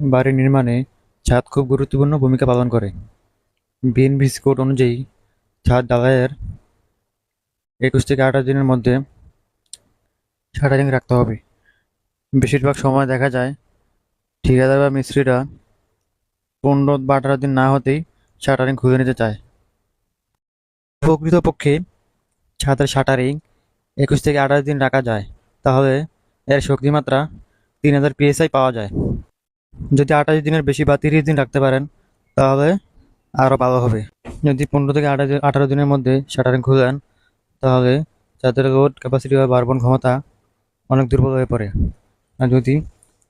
বাড়ি নির্মাণে ছাদ খুব গুরুত্বপূর্ণ ভূমিকা পালন করে। বিএনবিসি কোড অনুযায়ী ছাদ ঢালাইয়ের একুশ থেকে আঠাশ দিনের মধ্যে শাটারিং রাখতে হবে। বেশিরভাগ সময় দেখা যায় ঠিকাদার বা মিস্ত্রিরা পনেরো বা আঠারো দিন না হতেই শাটারিং খুলে নিতে চায়। প্রকৃতপক্ষে ছাদের শাটারিং একুশ থেকে আঠাশ দিন রাখা যায়, তাহলে এর শক্তিমাত্রা তিন হাজার পিএসআই পাওয়া যায়। যদি আঠাশ দিনের বেশি বা তিরিশ দিন রাখতে পারেন, তাহলে আরও ভালো হবে। যদি পনেরো থেকে আঠাশ আঠারো দিনের মধ্যে শাটারিং খুলেন, তাহলে যাদের লোড ক্যাপাসিটি বা বারবন ক্ষমতা অনেক দুর্বল হয়ে পড়ে। আর যদি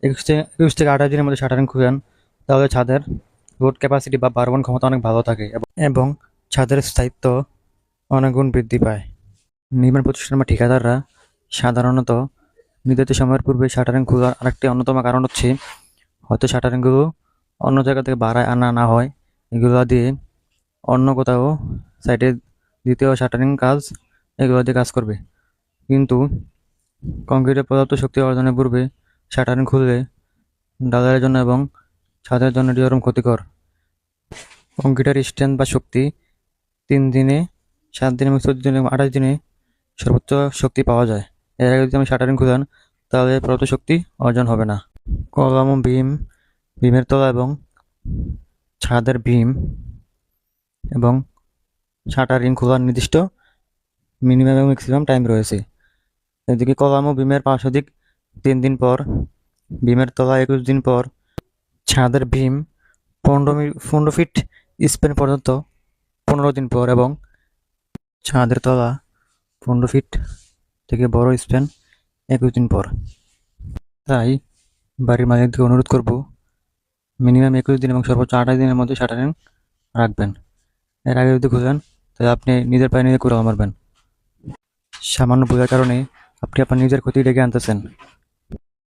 একুশ থেকে একুশ থেকে আঠাশ দিনের মধ্যে শাটারিং খুলেন, তাহলে ছাদের লোড ক্যাপাসিটি বা বারবন ক্ষমতা অনেক ভালো থাকে এবং- ছাদের স্থায়িত্ব অনেক গুণ বৃদ্ধি পায়। নির্মাণ প্রতিষ্ঠান বা ঠিকাদাররা সাধারণত নির্ধারিত সময়ের পূর্বে শাটারিং খোলার আরেকটি অন্যতম কারণ হচ্ছে হয়তো শাটারিংগুলো অন্য জায়গা থেকে ভাড়ায় আনা না হয়। এগুলো দিয়ে অন্য কোথাও সাইডে দ্বিতীয় শাটারিং কাজ, এগুলো দিয়ে কাজ করবে। কিন্তু কংক্রিটের পর্যাপ্ত শক্তি অর্জনের পূর্বে শাটারিং খুললে ডালারের জন্য এবং ছাদের জন্য এটি চরম ক্ষতিকর। কংক্রিটের স্ট্রেন্থ বা শক্তি তিন দিনে, সাত দিনে এবং চোদ্দ দিনে আঠাশ দিনে সর্বোচ্চ শক্তি পাওয়া যায়। এর আগে যদি আমি শাটারিং খুলেন তাহলে পর্যাপ্ত শক্তি অর্জন হবে না। কলাম ও বিম বিমের তলা এবং ছাদের ভীম এবং শাটারিং খোলার নির্দিষ্ট মিনিমাম এবং ম্যাক্সিমাম টাইম রয়েছে। এদিকে কলাম ও বিমের পার্শ্বদিক তিন দিন পর, ভীমের তলা একুশ দিন পর, ছাদের ভীম পনেরো পনেরো ফিট স্পেন পর্যন্ত পনেরো দিন পর এবং ছাদের তলা পনেরো ফিট থেকে বড় স্পেন একুশ দিন পর। তাই বাড়ির মালিকদেরকে অনুরোধ করব মিনিমাম একুশ দিন এবং সর্বোচ্চ আঠাশ দিনের মধ্যে শাটারিং রাখবেন। এর আগে যদি খুঁজেন, তাহলে আপনি নিজের পায়ে নিজে কুড়াল মারবেন। সামান্য বোঝার কারণে আপনি আপনার নিজের ক্ষতি ডেকে আনতেছেন।